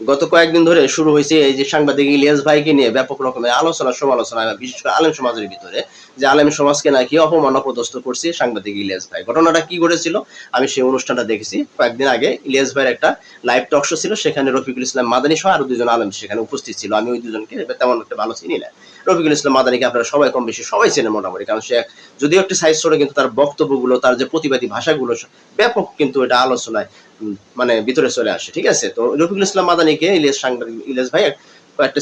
গত কয়েকদিন ধরে শুরু হয়েছে এই যে সাংবাদিক ইলিয়াস ভাইকে নিয়ে ব্যাপক রকমের আলোচনা, সমালোচনা, বিশেষ করে আলেম সমাজের ভিতরে। যে আলেম সমাজকে নাকি অপমান অপদস্থ করছে সাংবাদিক ইলিয়াস ভাই। ঘটনাটা কি ঘটেছিল? আমি সেই অনুষ্ঠানটা দেখেছি। কয়েকদিন আগে ইলিয়াস ভাইয়ের একটা লাইভ টক শো ছিল, সেখানে রফিকুল ইসলাম মাদানী সহ আরও দুজন আলেম সেখানে উপস্থিত ছিল। আমি ওই দুজনকে তেমন একটা ভালো চিনি না। রফিকুল ইসলাম মাদানীকে আপনারা সবাই কম বেশি সবাই চেনে মোটামুটি, কারণ সে যদিও একটি সাইজ ছোট কিন্তু তার বক্তব্যগুলো, তার যে প্রতিবাদী ভাষাগুলো ব্যাপক কিন্তু এটা আলোচনায় মানে ভিতরে চলে আসে। ঠিক আছে? তো রফিকুল ইসলাম মাদানীকে ইলিয়াস সাংবাদিক ইলিয়াস ভাই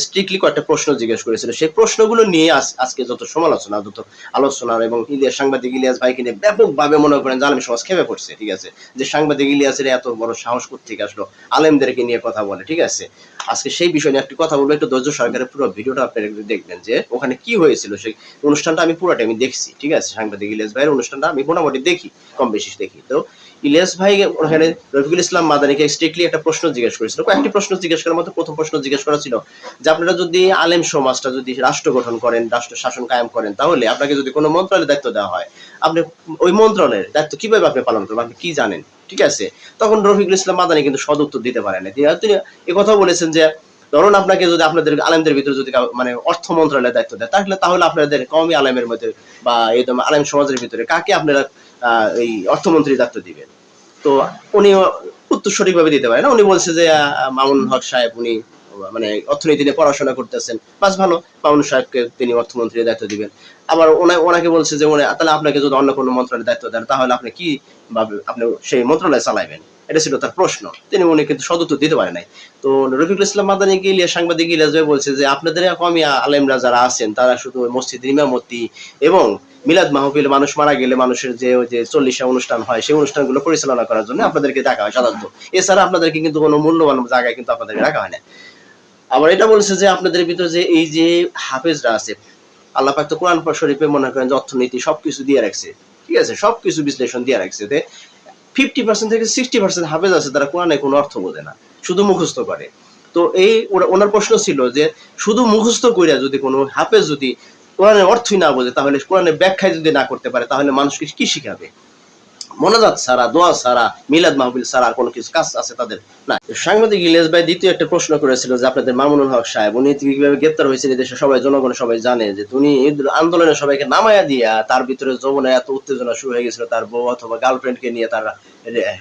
স্ট্রিক্টলি কয়েকটা প্রশ্ন জিজ্ঞেস করেছিল। সেই প্রশ্নগুলো নিয়ে আজকে যত সমালোচনা, যত আলোচনা এবং ইলিয়াস সাংবাদিক ইলিয়াস ভাইকে নিয়ে ব্যাপকভাবে মনে করেন সমাজ খেপে পড়ছে, ঠিক আছে? যে সাংবাদিক ইলিয়াসের এত বড় সাহস আসলো? আলেমদেরকে নিয়ে কথা বলে, ঠিক আছে? আজকে সেই বিষয় নিয়ে একটি কথা বলব। একটু ধৈর্য সরকারের পুরো ভিডিওটা আপনারা একটু দেখবেন যে ওখানে কি হয়েছিল। সেই অনুষ্ঠানটা আমি পুরোটা আমি দেখছি, ঠিক আছে? সাংবাদিক ইলিয়াস ভাইয়ের অনুষ্ঠানটা আমি মোটামুটি দেখি, কম বেশি দেখি। তো ইলিয়াস ভাই ওখানে রফিকুল ইসলাম মাদানিকে স্ট্রিক্টলি একটা প্রশ্ন জিজ্ঞেস করেছিল। কয়েকটি প্রশ্ন জিজ্ঞেস করার মধ্যে প্রথম প্রশ্ন জিজ্ঞেস করা ছিল যে আপনারা যদি আলেম সমাজটা যদি রাষ্ট্র গঠন করেন, রাষ্ট্র শাসন কায়েম করেন, তাহলে আপনাকে যদি কোনো মন্ত্রণালয়ের দায়িত্ব দেওয়া হয়, আপনি ওই মন্ত্রণালয়ের দায়িত্ব কীভাবে আপনি পালন করবেন? আপনি কি জানেন? ঠিক আছে? তখন রফিকুল ইসলাম মাদানি কিন্তু সদ উত্তর দিতে পারেন তিনি এই কথা বলেছেন যে ধরুন আপনাকে যদি আপনাদের আলেমদের ভিতরে যদি মানে অর্থ মন্ত্রণালয়ের দায়িত্ব দেয়, তাহলে তাহলে আপনাদের কমই আলেমের মধ্যে বা একদম আলেম সমাজের ভিতরে কাকে আপনারা এই অর্থমন্ত্রীর দায়িত্ব দিবেন? তো উনি উত্তর সঠিকভাবে দিতে পারেন না। উনি বলছে যে মামুন হক সাহেব, উনি মানে অর্থনীতি নিয়ে পড়াশোনা করতেছেন। বাস ভালো মামুন সাহেবকে তিনি অর্থমন্ত্রীর দায়িত্ব দিবেন। আবার ওনা ওনাকে বলছে যে উনি তাহলে আপনাকে যদি অন্য কোনো মন্ত্রণালয়ের দায়িত্ব দেন, তাহলে আপনি কি ভাবে আপনি সেই মন্ত্রণালয় চালাইবেন? এটা ছিল তার প্রশ্ন। তিনি উনি কিন্তু সদুত্তর দিতে পারে নাই। তো রফিকুল ইসলাম মাদানী গিয়ে সাংবাদিক ইলিয়াস ভাই বলছে যে, আপনাদের কমি আলেমরা যারা আছেন, তারা শুধু ওই মসজিদের ইমামতি এবং মিলাদ মাহফিল মানুষ মারা গেলে মানুষের যে ওই যে চল্লিশা অনুষ্ঠান হয়, সেই অনুষ্ঠানগুলো পরিচালনা করার জন্য আপনাদেরকে ডাকা হয় সাধারণত। এছাড়া আপনাদেরকে কিন্তু কোনো মূল্যবান জায়গায় কিন্তু আপনাদেরকে রাখা হয় না। আবার এটা বলছে যে আপনাদের ভিতরে যে এই যে হাফেজরা আছে, আল্লাহ পাক তো কোরআন শরীফে মনে করেন যে অর্থনীতি সবকিছু দিয়ে রাখছে। ঠিক আছে? সবকিছু বিশ্লেষণ দিয়ে রাখছে তে ফিফটি পার্সেন্ট থেকে সিক্সটি পার্সেন্ট হাফেজ আছে, তারা কোরআনে কোনো অর্থ বোঝে না, শুধু মুখস্থ করে। তো এই ওনার প্রশ্ন ছিল যে শুধু মুখস্থ কইরা যদি কোনো হাফেজ যদি কোরআনের অর্থই না বোঝে, তাহলে কোরআনের ব্যাখ্যায় যদি না করতে পারে, তাহলে মানুষকে কি শিখাবে? মোনাজাত ছাড়া, দোয়া ছাড়া, মিলাদ মাহবিল ছাড়া আর কোনো কিছু কাজ আছে তাদের? না। সাংবাদিক ইলিয়াস ভাই দ্বিতীয় একটা প্রশ্ন করেছিল যে আপনাদের মামুনুল হক সাহেব, উনি কীভাবে গ্রেপ্তার হয়েছেন দেশে। সবাই জনগণ সবাই জানে যে উনি আন্দোলনে সবাইকে নামায়া দিয়া তার ভিতরে যৌবনে এত উত্তেজনা শুরু হয়ে গেছিল, তার বউ অথবা গার্লফ্রেন্ডকে নিয়ে তার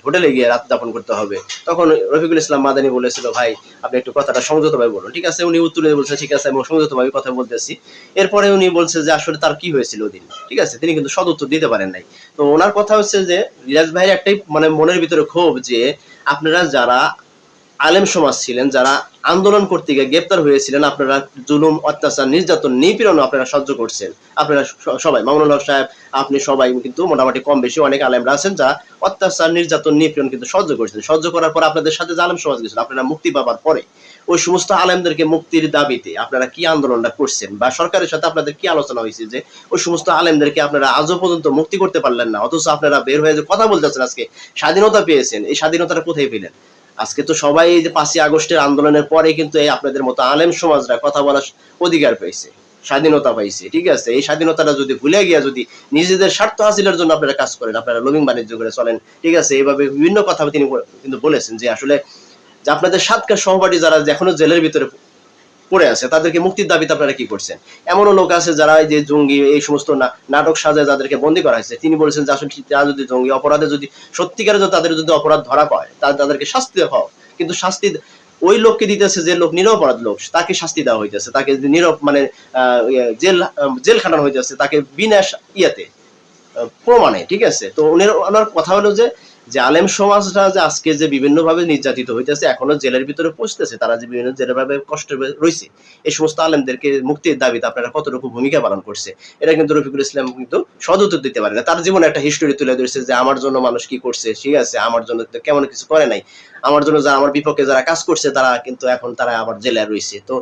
হোটেলে গিয়ে রাত যাপন করতে হবে। তখন রফিকুল ইসলাম মাদানি বলেছিল, ভাই, আপনি একটু কথাটা সংযতভাবে বলুন। ঠিক আছে। উনি উত্তরে বলছে, ঠিক আছে, আমি সংযতভাবে কথা বলতেছি। এরপরে উনি বলছে যে, আসলে তার কি হয়েছিল ওদিন ঠিক আছে, তিনি কিন্তু সদ উত্তর দিতে পারেন নাই। তো ওনার কথা হচ্ছে যে, রিয়াজ ভাইয়ের একটাই মানে মনের ভিতরে ক্ষোভ যে, আপনারা যারা আলেম সমাজ ছিলেন, যারা আন্দোলন করতে গিয়ে গ্রেপ্তার হয়েছিলেন, আপনারা জুলুম, অত্যাচার, নির্যাতন নিপীড়ন আপনারা সহ্য করছেন। আপনারা সবাই, মামুনুল হক সাহেব, আপনি সবাই কিন্তু মোটামুটি কম বেশি অনেক আলেমরা আছেন যারা অত্যাচার, নির্যাতন, নিপীড়ন কিন্তু সহ্য করছেন। সহ্য করার পর আপনাদের সাথে যে আলেম সমাজ গেছিল, আপনারা মুক্তি পাবার পরে ওই সমস্ত আলেমদেরকে মুক্তির দাবিতে আপনারা কি আন্দোলনটা করছেন বা সরকারের সাথে আপনাদের কি আলোচনা হয়েছে যে ওই সমস্ত আলেমদেরকে আপনারা আজও পর্যন্ত মুক্তি করতে পারলেন না? অথচ আপনারা বের হয়ে যে কথা বলতেছেন আজকে, স্বাধীনতা পেয়েছেন, এই স্বাধীনতাটা কোথায় পেলেন? আজকে তো সবাই এই যে পাঁচই আগস্টের আন্দোলনের পরে কিন্তু এই আপনাদের মতো আলেম সমাজরা কথা বলার অধিকার পেয়েছে স্বাধীনতা পাইছে, ঠিক আছে? এই স্বাধীনতাটা যদি ভুলে গিয়া যদি নিজেদের স্বার্থ হাসিলের জন্য আপনারা কাজ করেন, আপনারা লবিং বাণিজ্য করে চলেন, ঠিক আছে? এইভাবে বিভিন্ন কথা তিনি কিন্তু বলেছেন যে আসলে যে আপনাদের সাতকার সহপাঠী যারা এখনও জেলের ভিতরে পড়ে আছে তাদেরকে মুক্তির দাবিতে আপনারা কি করছেন? এমনও লোক আছে যারা এই যে জঙ্গি এই সমস্ত নাটক সাজায় যাদেরকে বন্দি করা হয়েছে। তিনি বলেছেন যে আসলে তারা যদি জঙ্গি অপরাধে যদি সত্যিকারে যদি তাদের যদি অপরাধ ধরা পায় তাহলে তাদেরকে শাস্তি দেওয়া হোক। কিন্তু শাস্তি ওই লোককে দিতেছে যে লোক নিরপরাধ লোক তাকে শাস্তি দেওয়া হইতেছে। তাকে নীরব মানে ইয়ে, জেল জেল খাটানো হইতেছে তাকে বিনা ইয়েতে প্রমাণে ঠিক আছে? তো উনি ওনার কথা হলো যে যে আলেম সমাজরা যে আজকে যে বিভিন্ন ভাবে নির্যাতিত হইতেছে, এখনও জেলের ভিতরে পৌঁছতেছে, তারা যে বিভিন্ন জেলের ভাবে কষ্ট রয়েছে এই সমস্ত আলেমদেরকে মুক্তির দাবিতে আপনারা কতটুকু ভূমিকা পালন করছে, এটা কিন্তু রফিকুল ইসলাম কিন্তু সদুত্তর দিতে পারে না। তার জীবনে একটা হিস্টোরি তুলে ধরেছে যে আমার জন্য মানুষ কি করছে, ঠিক আছে, আমার জন্য কেমন কিছু করে নাই, আমার জন্য যারা আমার বিপক্ষে যারা কাজ করছে, তারা কিন্তু এখন তারা আবার জেলে রয়েছে তো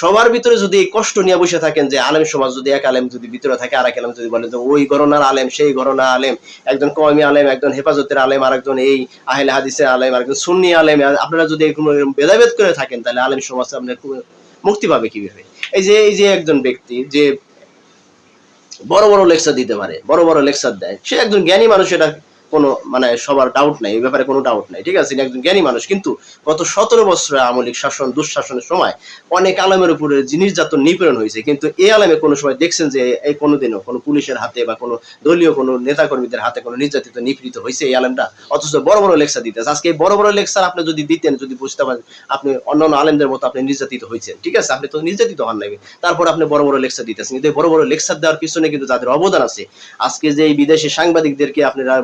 সবার ভিতরে যদি এই কষ্ট নিয়ে বসে থাকেন যে আলেম সমাজ যদি এক আলেম যদি ভিতরে থাকে আর এক আলেম যদি বলে যে ওই গরনার আলেম, সেই গরনা আলেম, একজন কওমি আলেম, একজন হেফাজতের আলেম আর একজন এই আহলে হাদিসের আলেম আর একজন সুন্নি আলেম, আপনারা যদি এরকম ভেদাভেদ করে থাকেন, তাহলে আলেম সমাজ আপনার মুক্তি পাবে কীভাবে? এই যে এই যে একজন ব্যক্তি যে বড় বড় লেকচার দিতে পারে, বড় বড় লেকচার দেয়, সে একজন জ্ঞানী মানুষ এটা কোনো মানে সবার ডাউট নাই, এই ব্যাপারে কোনো ডাউট নাই, ঠিক আছে? তিনি একজন জ্ঞানী মানুষ, কিন্তু গত সতেরো বছরের আমলিক শাসন, দুঃশাসনের সময় অনেক আলমের উপরে নির্যাতন নিপীড়ন হয়েছে, কিন্তু এই আলমে কোনো সময় দেখছেন যে এই কোনোদিনও কোনো পুলিশের হাতে বা কোনো দলীয় কোনো নেতাকর্মীদের হাতে কোনো নির্যাতিত, নিপীড়িত হয়েছে এই আলেমটা? অথচ বড় বড় লেকচার দিতেছে আজকে এই বড় বড় লেকচার আপনি যদি দিতেন, যদি বুঝতে পারেন, আপনি অন্যান্য আলেমদের মতো আপনি নির্যাতিত হয়েছেন, ঠিক আছে? আপনি তো নির্যাতিত হন নাই। তারপর আপনি বড় বড় লেকচার দিতেছেন। কিন্তু বড় বড় লেকচার দেওয়ার পিছনে কিন্তু তাদের অবদান আছে, আজকে যে এই বিদেশি সাংবাদিকদেরকে আপনারা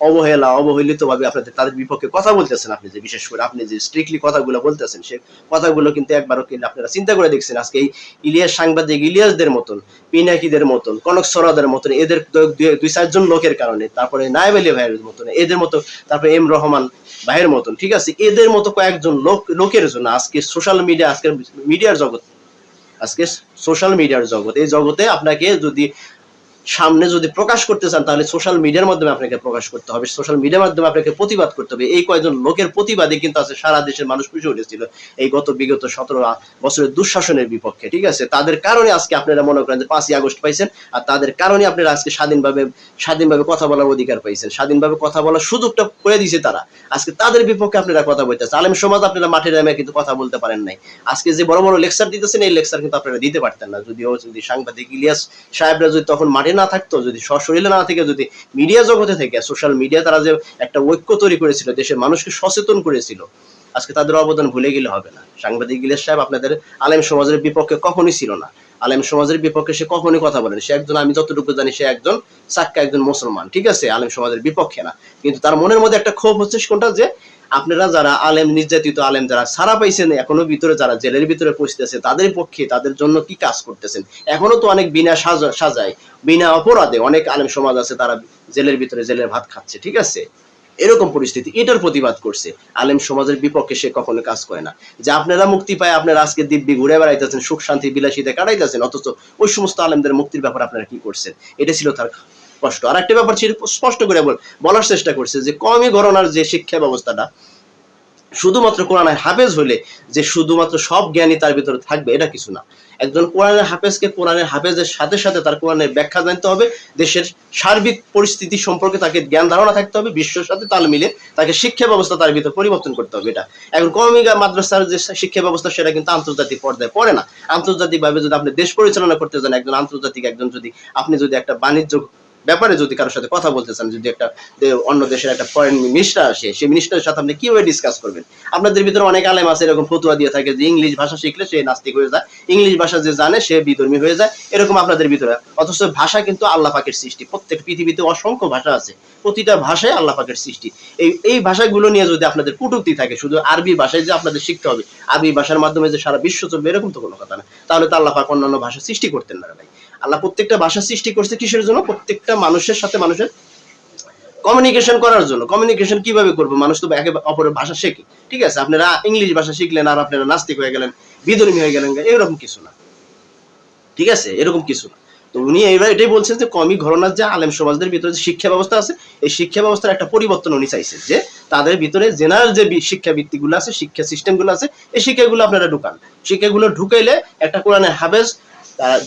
অবহেলা অবহেলিত ভাবে আপনাদের, তাদের বিপক্ষে কথা বলতেছেন আপনি যে, বিশেষ করে আপনি যে স্ট্রিক্টলি কথাগুলো বলতেছেন, সে কথাগুলো কিন্তু একবারও কিন্তু আপনারা চিন্তা করে দেখছেন। আজকে এই ইলিয়াস সাংবাদিক ইলিয়াসদের মতন, পিনাকিদের মতন, কনক সরাদের মতন, এদের দুই- চারজন লোকের কারণে, তারপরে নায়েব আলী ভাইয়ের মতন, এদের মতো, তারপরে এম রহমান ভাইয়ের মতন, ঠিক আছে? এদের মতো কয়েকজন লোক, লোকের জন্য আজকে সোশ্যাল মিডিয়া আজকের মিডিয়ার জগৎ, আজকে সোশ্যাল মিডিয়ার জগৎ, এই জগতে আপনাকে যদি সামনে যদি প্রকাশ করতে চান, তাহলে সোশ্যাল মিডিয়ার মাধ্যমে আপনাকে প্রকাশ করতে হবে। সোশ্যাল মিডিয়ার মাধ্যমে আপনাকে প্রতিবাদ করতে হবে। এই কয়েকজন লোকের প্রতিবাদে কিন্তু আছে সারা দেশের মানুষ পিছিয়ে উঠেছিল এই গত বিগত সতেরো বছরের দুঃশাসনের বিপক্ষে, ঠিক আছে? তাদের কারণে আজকে আপনারা মনে করেন যে পাঁচই আগস্ট পাইছেন, আর তাদের কারণে আপনারা আজকে স্বাধীনভাবে স্বাধীনভাবে কথা বলার অধিকার পাইছেন। স্বাধীনভাবে কথা বলার সুযোগটা করে দিয়েছে তারা। আজকে তাদের বিপক্ষে আপনারা কথা বলতেছেন। আলেম সমাজ আপনারা মাঠে নামে কিন্তু কথা বলতে পারেন নাই। আজকে যে বড় বড় লেকচার দিতেছেন, এই লেকচার কিন্তু আপনারা দিতে পারতেন না। যদিও যদি সাংবাদিক ইলিয়াস সাহেবরা যদি তখন মাঠে না থাকতো, যদি সশরীরে না থেকে, যদি মিডিয়া জগতে থেকে সোশ্যাল মিডিয়া তারা যে একটা ঐক্য তৈরি করেছিল, দেশের মানুষকে সচেতন করেছিল, আজকে তাদের অবদান ভুলে গেলে হবে না। সাংবাদিক গিলেশ সাহেব আপনাদের আলেম সমাজের বিপক্ষে কখনোই ছিল না। আলেম সমাজের বিপক্ষে সে কখনোই কথা বলেন। সে একজন, আমি যতটুকু জানি, সে একজন সাক্কা একজন মুসলমান, ঠিক আছে? আলেম সমাজের বিপক্ষে না। কিন্তু তার মনের মধ্যে একটা ক্ষোভ হচ্ছে কোনটা যে, আপনারা যারা আলেম, নির্যাতিত আলেম, যারা সারা পাইছেন এখনও ভিতরে, যারা জেলের ভিতরে পৌঁছতেছে, তাদের পক্ষে, তাদের জন্য কি কাজ করতেছেন? এখনও তো অনেক বিনা সাজা, সাজায়, বিনা অপরাধে অনেক আলেম সমাজ আছে, তারা জেলের ভিতরে জেলের ভাত খাচ্ছে, ঠিক আছে? এরকম পরিস্থিতি, এটার প্রতিবাদ করছে। আলেম সমাজের বিপক্ষে সে কখনো কাজ করে না। যে আপনারা মুক্তি পায়, আপনারা আজকে দিব্যি ঘুরে বেড়াইতেছেন, সুখ, শান্তি, বিলাসিতে কাটাইতেছেন, অথচ ওই সমস্ত আলেমদের মুক্তির ব্যাপার আপনারা কি করছেন? এটা ছিল তার স্পষ্ট আর একটা ব্যাপার ছিল, স্পষ্ট করে বল- বলার চেষ্টা করছে যে কমই ঘরনার যে শিক্ষা ব্যবস্থাটা শুধুমাত্র কোরআনের হাফেজ হলে যে শুধুমাত্র সব জ্ঞানী তার ভিতরে থাকবে, এটা কিছু না। একজন কোরআনের হাফেজকে কোরআনের হাফেজের সাথে সাথে তার কোরআনের ব্যাখ্যা জানতে হবে, দেশের সার্বিক পরিস্থিতি সম্পর্কে তাকে জ্ঞান ধারণা থাকতে হবে, বিশ্বের সাথে তাল মিলে তাকে শিক্ষা ব্যবস্থা তার ভিতরে পরিবর্তন করতে হবে এটা। এখন কমিকা মাদ্রাসার যে শিক্ষা ব্যবস্থা, সেটা কিন্তু আন্তর্জাতিক পর্যায়ে পড়ে না। আন্তর্জাতিক ভাবে যদি আপনি দেশ পরিচালনা করতে যান, একজন আন্তর্জাতিক একজন যদি, আপনি যদি একটা বাণিজ্য ব্যাপারে যদি কারোর সাথে কথা বলতে চান, যদি একটা অন্য দেশের একটা ফরেন মিনিস্টার আসে সেই মিনিস্টারের সাথে আপনি কীভাবে ডিসকাস করবেন? আপনাদের ভিতরে অনেক আলেম আছে, এরকম ফতুয়া দিয়ে থাকে যে ইংলিশ ভাষা শিখলে সে নাস্তিক হয়ে যায়, ইংলিশ ভাষা যে জানে সে বিধর্মী হয়ে যায়, এরকম আপনাদের ভিতরে। অথচ ভাষা কিন্তু আল্লাহ পাকের সৃষ্টি, প্রত্যেক পৃথিবীতে অসংখ্য ভাষা আছে, প্রতিটা ভাষায় আল্লাহ পাকের সৃষ্টি। এই এই ভাষাগুলো নিয়ে যদি আপনাদের কটূক্তি থাকে, শুধু আরবি ভাষায় যে আপনাদের শিখতে হবে, আরবি ভাষার মাধ্যমে যে সারা বিশ্ব চলবে, এরকম তো কোনো কথা না। তাহলে তো আল্লাহ পাক অন্যান্য ভাষা সৃষ্টি করতেন না ভাই। আল্লাহ প্রত্যেকটা ভাষা সৃষ্টি করছে কিসের জন্য? প্রত্যেকটা মানুষের সাথে মানুষের কমিউনিকেশন করার জন্য। কমিউনিকেশন কীভাবে করব? মানুষ তো একে অপরের ভাষা শেখে। ঠিক আছে? আপনারা ইংলিশ ভাষা শিখলেন আর আপনারা নাস্তিক হয়ে গেলেন বিধর্মী হয়ে গেলেন, এরকম কিছু না। ঠিক আছে? এরকম কিছু না। তো উনি এবার এটাই বলছেন যে, কমি ঘরনার যে আলেম সমাজদের ভিতরে যে শিক্ষা ব্যবস্থা আছে, এই শিক্ষা ব্যবস্থার একটা পরিবর্তন উনি চাইছেন যে, তাদের ভিতরে জেনারেল যে শিক্ষা ভিত্তিগুলো আছে, শিক্ষা সিস্টেমগুলো আছে, এই শিক্ষাগুলো আপনারা ঢুকান। শিক্ষাগুলো ঢুকাইলে একটা কোরআনের হাবেজ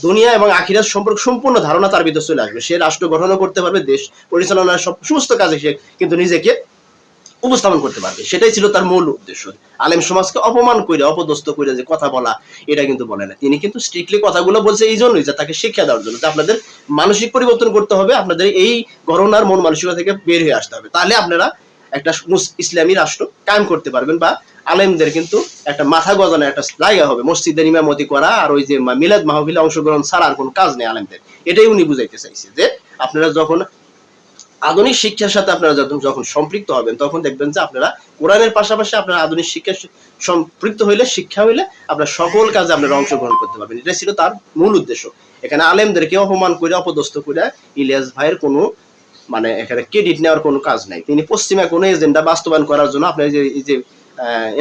দুনিয়া এবং আখিরাত সম্পর্কে সম্পূর্ণ ধারণা তার ভিতরে চলে আসবে। সে রাষ্ট্র গঠনও করতে পারবে, দেশ পরিচালনার সব সমস্ত কাজে সে কিন্তু নিজেকে উপস্থাপন করতে পারবে। সেটাই ছিল তার মূল উদ্দেশ্য। আলেম সমাজকে অপমান করে অপদস্থ করে যে কথা বলা, এটা কিন্তু বলে না। তিনি কিন্তু স্ট্রিক্টলি কথাগুলো বলছে এই জন্যই, যে তাকে শিক্ষা দেওয়ার জন্য, যে আপনাদের মানসিক পরিবর্তন করতে হবে, আপনাদের এই গণনার মন মানসিকতা থেকে বের হয়ে আসতে হবে। তাহলে আপনারা একটা ইসলামী রাষ্ট্র কায়েম করতে পারবেন বা আলেমদের কিন্তু একটা মাথা গজানো, একটা জায়গা হবে। মসজিদের ইমামতি করা আর ওই যে মিলাদ মাহফিলে অংশগ্রহণ ছাড়া আর কোনো কাজ নেই আলেমদের। এটাই উনি বুঝাইতে চাইছে যে আপনারা যখন আধুনিক শিক্ষার সাথে আপনারা যখন সম্পৃক্ত হবেন, তখন দেখবেন যে আপনারা কোরআনের পাশাপাশি আপনারা আধুনিক শিক্ষার স- সম্পৃক্ত হইলে, শিক্ষা হইলে আপনার সকল কাজে আপনারা অংশগ্রহণ করতে পারবেন। এটা ছিল তার মূল উদ্দেশ্য। এখানে আলেমদেরকে অপমান করে, অপদস্থ করে ইলিয়াস ভাইয়ের কোনো মানে এখানে ক্রেডিট নেওয়ার কোনো কাজ নাই। তিনি পশ্চিমা কোনো এজেন্ডা বাস্তবায়ন করার জন্য আপনার যে, এই যে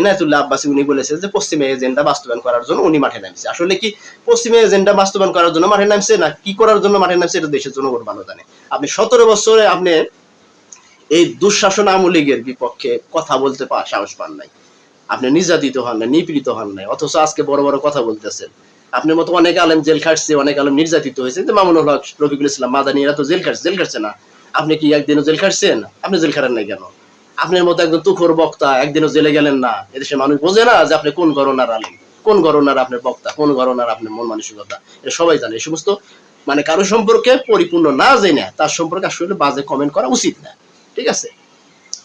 এনায়েতুল্লাহ আব্বাসী উনি বলেছেন যে পশ্চিমা এজেন্ডা বাস্তবায়ন করার জন্য উনি মাঠে নামছে। আসলে কি পশ্চিমা এজেন্ডা বাস্তবায়ন করার জন্য মাঠে নামছে না কি করার জন্য মাঠে নামছে এটা দেশের জনগণ ভালো জানে। আপনি সতেরো বছরে আপনি এই দুঃশাসন আওয়ামী লীগের বিপক্ষে কথা বলতে সাহস পান নাই। আপনি নির্যাতিত হন নাই, নিপীড়িত হন নাই, অথচ আজকে বড় বড় কথা বলতেছেন। আপনার মতো অনেক আলেম জেল খাটছে, অনেক আলেম নির্যাতিত হয়েছে। যে মামুনুল হক রফিকুল ইসলাম মাদানি এরা তো জেল খাটছে জেল খাটছে না। আপনি কি একদিনও জেল খাটছেন? আপনি জেল খাটেন নাই কেন? আপনার মতো একজন তুখোর বক্তা একদিনও জেলে গেলেন না। এদেশে মানুষ বোঝে না যে আপনি কোন গণনার আলেন কোন গণনার আপনার বক্তা, কোন গণনার আপনার মন মানসিকতা। এটা সবাই জানে। এই সমস্ত মানে কারও সম্পর্কে পরিপূর্ণ না জেনে তার সম্পর্কে আসলে বাজে কমেন্ট করা উচিত না। ঠিক আছে?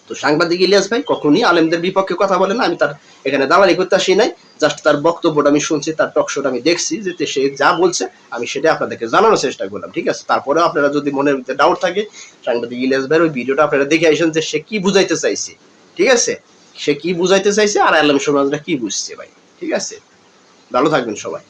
তো সাংবাদিক ইলিয়াস ভাই, কখনই আলেমদের বিপক্ষে কথা বলে না, আমি তার এখানে দালালি করতে আসি নাই জাস্ট তার বক্তব্যটা আমি শুনছি, তার টক শোটা আমি দেখছি, যে সে যা বলছে, আমি সেটা আপনাদেরকে জানানোর চেষ্টা করলাম, ঠিক আছে? তারপরে আপনারা যদি মনের ভিতরে ডাউট থাকে, সাংবাদিক ইলিয়াস ভাইয়ের ওই ভিডিওটা আপনারা দেখে আসেন যে সে কি বুঝাইতে চাইছে, ঠিক আছে? সে কি বুঝাইতে চাইছে আর আলম সমাজরা কি বুঝছে ভাই, ঠিক আছে? ভালো থাকবেন সবাই।